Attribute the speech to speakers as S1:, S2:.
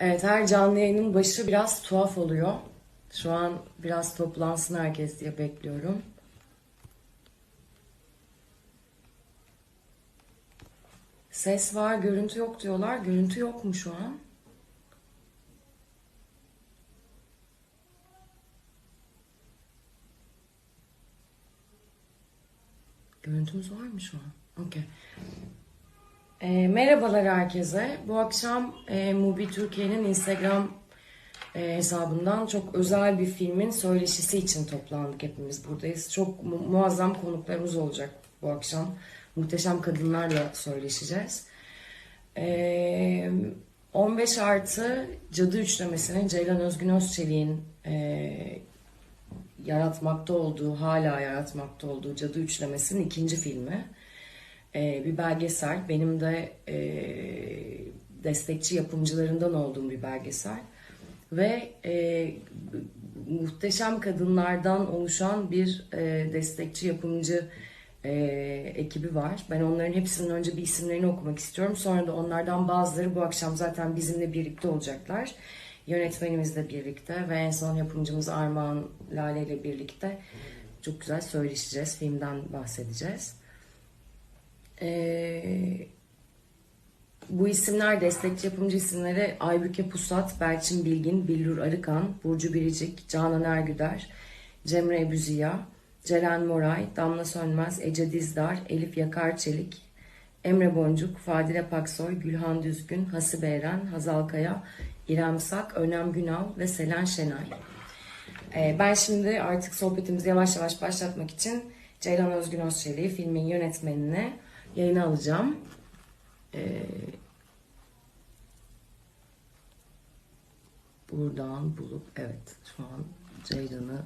S1: Evet her canlı yayının başı biraz tuhaf oluyor. Şu an biraz toplansın herkes diye bekliyorum. Ses var, görüntü yok diyorlar. Görüntü yok mu şu an? Görüntümüz var mı şu an? Okey. E, merhabalar herkese. Bu akşam e, Mubi Türkiye'nin Instagram e, hesabından çok özel bir filmin söyleşisi için toplandık hepimiz buradayız. Çok mu- muazzam konuklarımız olacak bu akşam. Muhteşem kadınlarla söyleşeceğiz. E, 15 artı Cadı Üçlemesi'nin Ceylan Özgün Özçelik'in e, yaratmakta olduğu, hala yaratmakta olduğu Cadı Üçlemesi'nin ikinci filmi. Ee, bir belgesel. Benim de e, destekçi yapımcılarından olduğum bir belgesel. Ve e, muhteşem kadınlardan oluşan bir e, destekçi yapımcı e, ekibi var. Ben onların hepsinin önce bir isimlerini okumak istiyorum. Sonra da onlardan bazıları bu akşam zaten bizimle birlikte olacaklar. Yönetmenimizle birlikte ve en son yapımcımız Armağan Lale ile birlikte çok güzel söyleşeceğiz. Filmden bahsedeceğiz. Ee, bu isimler destekçi yapımcı isimleri Aybüke Pusat, Berçin Bilgin, Billur Arıkan, Burcu Biricik, Canan Ergüder, Cemre Ebüziya, Ceren Moray, Damla Sönmez, Ece Dizdar, Elif Yakar Çelik, Emre Boncuk, Fadile Paksoy, Gülhan Düzgün, Hasibe Eren, Hazal Kaya, İrem Sak, Önem Günal ve Selen Şenay. Ee, ben şimdi artık sohbetimizi yavaş yavaş başlatmak için Ceylan Özgün Özçelik'i filmin yönetmenine yayına alacağım. Ee, buradan bulup evet şu an Ceylan'ı